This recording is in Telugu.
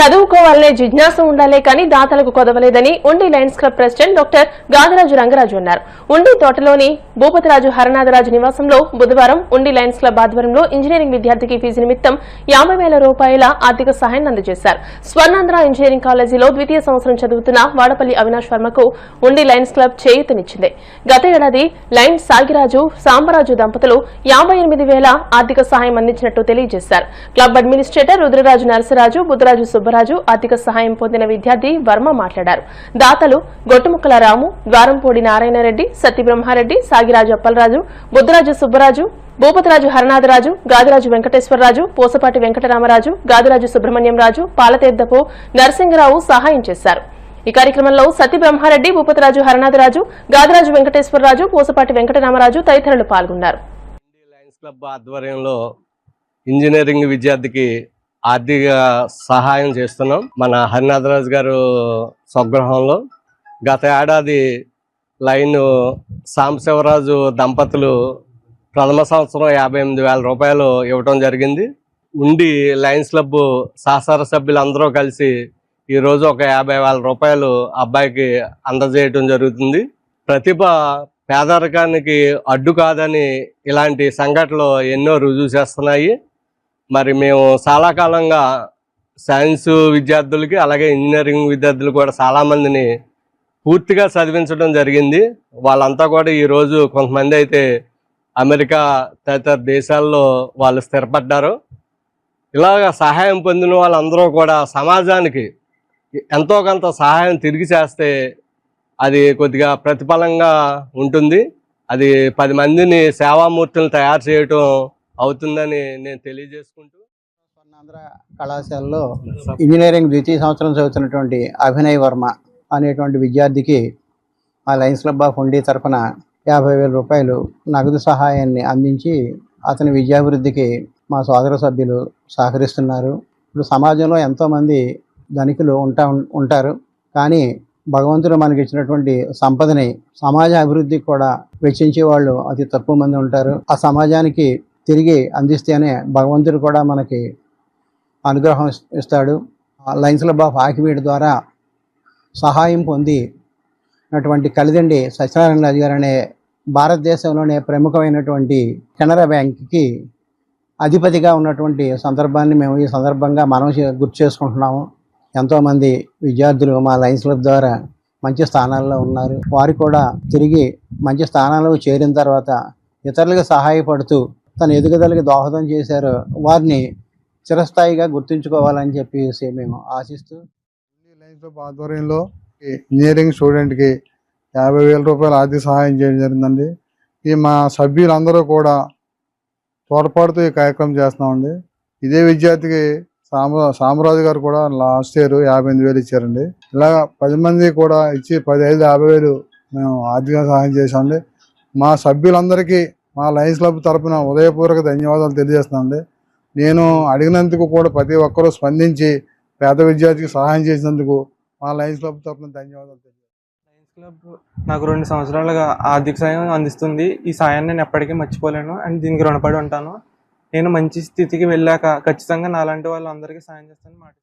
చదువుకోవాలనే జిజ్ఞాస ఉండాలే కానీ దాతలకు కొదవలేదని Undi Lions Club president doctor Gadaraju Rangaraju అన్నారు. ఉండి తోటలోని భూపతిరాజు హరనాథరాజు నివాసంలో బుధవారం ఉండి లయన్స్ క్లబ్ ఆధ్వర్యంలో ఇంజనీరింగ్ విద్యార్థికి ఫీజు నిమిత్తం యాభై వేల రూపాయల ఆర్థిక సహాయం అందజేశారు. స్వర్ణాంధ్ర ఇంజనీరింగ్ కాలేజీలో ద్వితీయ సంవత్సరం చదువుతున్న వాడపల్లి అవినాష్ వర్మకు ఉండి లయన్స్ క్లబ్ చేయూతనిచ్చింది. గత ఏడాది లయన్స్ సాగిరాజు సాంబరాజు దంపతులు యాభై ఎనిమిది వేల ఆర్థిక సహాయం అందించినట్టు తెలియజేశారు. క్లబ్ అడ్మినిస్ట్రేటర్ రుద్రరాజు నరసరాజు బుద్ధరాజు సుబ్బరాజు ఆర్థిక సహాయం పొందిన విద్యార్థి వర్మ మాట్లాడారు. దాతలు గొట్టుముక్కల రాము ద్వారంపూడి నారాయణరెడ్డి సత్యబ్రహ్మారెడ్డి సాగిరాజు అప్పలరాజు బుద్ధరాజు సుబ్బరాజు భూపతిరాజు హరనాథరాజు గాదిరాజు వెంకటేశ్వరరాజు పోసపాటి వెంకటరామరాజు గాదిరాజు సుబ్రహ్మణ్యం రాజు పాలతీర్థపు నరసింగరావు సహాయం చేశారు. ఈ కార్యక్రమంలో సత్యబ్రహ్మారెడ్డి భూపతిరాజు హరనాథరాజు గాదిరాజు వెంకటేశ్వరరాజు పోసపాటి వెంకటరామరాజు తదితరులు పాల్గొన్నారు. ఇంజనీరింగ్ విద్యార్థికి ఆర్థిక సహాయం చేస్తున్నాం. మన హరినాథరాజు గారు స్వగృహంలో గత ఏడాది లైన్ సాంబశివరాజు దంపతులు ప్రథమ సంవత్సరం యాభై ఎనిమిది వేల రూపాయలు ఇవ్వటం జరిగింది. ఉండి లయన్స్ క్లబ్ సహసార సభ్యులందరూ కలిసి ఈరోజు ఒక యాభై వేల రూపాయలు అబ్బాయికి అందజేయటం జరుగుతుంది. ప్రతిభ పేదరికానికి అడ్డు కాదని ఇలాంటి సంఘటనలు ఎన్నో రుజువు చేస్తున్నాయి. మరి మేము చాలా కాలంగా సైన్స్ విద్యార్థులకి అలాగే ఇంజనీరింగ్ విద్యార్థులు కూడా చాలామందిని పూర్తిగా చదివించడం జరిగింది. వాళ్ళంతా కూడా ఈరోజు కొంతమంది అయితే అమెరికా తదితర దేశాల్లో వాళ్ళు స్థిరపడ్డారు. ఇలాగ సహాయం పొందిన వాళ్ళందరూ కూడా సమాజానికి ఎంతో కొంత సహాయం తిరిగి చేస్తే అది కొద్దిగా ప్రతిఫలంగా ఉంటుంది. అది పది మందిని సేవామూర్తులు తయారు చేయటం అవుతుందని నేను తెలియజేసుకుంటూ స్వర్ణాంధ్ర కళాశాలలో ఇంజనీరింగ్ ద్వితీయ సంవత్సరం చదువుతున్నటువంటి అభినయ్ వర్మ అనేటువంటి విద్యార్థికి ఆ లయన్స్ క్లబ్ ఆఫ్ ఉండి తరఫున యాభై వేల రూపాయలు నగదు సహాయాన్ని అందించి అతని విద్యాభివృద్ధికి మా సోదర సభ్యులు సహకరిస్తున్నారు. ఇప్పుడు సమాజంలో ఎంతోమంది ధనికులు ఉంటా ఉంటారు. కానీ భగవంతుడు మనకి ఇచ్చినటువంటి సంపదని సమాజ అభివృద్ధికి కూడా వెచ్చించే వాళ్ళు అతి తక్కువ మంది ఉంటారు. ఆ సమాజానికి తిరిగి అందిస్తేనే భగవంతుడు కూడా మనకి అనుగ్రహం ఇస్తాడు. లైన్స్ క్లబ్ ఆఫ్ ఆకివీడ్ ద్వారా సహాయం పొంది అటువంటి కలిదండి సత్యనారాయణ రాజు గారు అనే భారతదేశంలోనే ప్రముఖమైనటువంటి కెనరా బ్యాంక్కి అధిపతిగా ఉన్నటువంటి సందర్భాన్ని మేము ఈ సందర్భంగా మనం గుర్తు చేసుకుంటున్నాము. ఎంతోమంది విద్యార్థులు మా లైన్స్ క్లబ్ ద్వారా మంచి స్థానాల్లో ఉన్నారు. వారు కూడా తిరిగి మంచి స్థానాలకు చేరిన తర్వాత ఇతరులకు సహాయపడుతూ తన ఎదుగుదలకి దోహదం చేశారో. వారిని చిరస్థాయిగా గుర్తుంచుకోవాలని చెప్పేసి మేము ఆశిస్తూ ఆధ్వర్యంలో ఇంజనీరింగ్ స్టూడెంట్కి యాభై వేల రూపాయలు ఆర్థిక సహాయం చేయడం జరిగిందండి. ఈ మా సభ్యులందరూ కూడా తోడ్పాటుతో ఈ కార్యక్రమం చేస్తున్నామండి. ఇదే విద్యార్థికి సామ సామరాజు గారు కూడా లాస్ట్ ఇయర్ యాభై ఎనిమిది వేలు ఇచ్చారండి. ఇలా పది మంది కూడా ఇచ్చి పది ఐదు యాభై వేలు మేము ఆర్థిక సహాయం చేసామండి మా సభ్యులందరికీ మా లయన్స్ క్లబ్ తరపున ఉదయపూర్వక ధన్యవాదాలు తెలియజేస్తున్నాండి నేను అడిగినందుకు కూడా ప్రతి ఒక్కరూ స్పందించి పేద విద్యార్థికి సహాయం చేసినందుకు మా లయన్స్ క్లబ్ తరపున ధన్యవాదాలు తెలియజేస్తున్నాను. లయన్స్ క్లబ్ నాకు రెండు సంవత్సరాలుగా ఆర్థిక సాయం అందిస్తుంది. ఈ సాయాన్ని నేను ఎప్పటికీ మర్చిపోలేను అండ్ దీనికి రుణపడి ఉంటాను. నేను మంచి స్థితికి వెళ్ళాక ఖచ్చితంగా నాలాంటి వాళ్ళందరికీ సాయం చేస్తాను మాట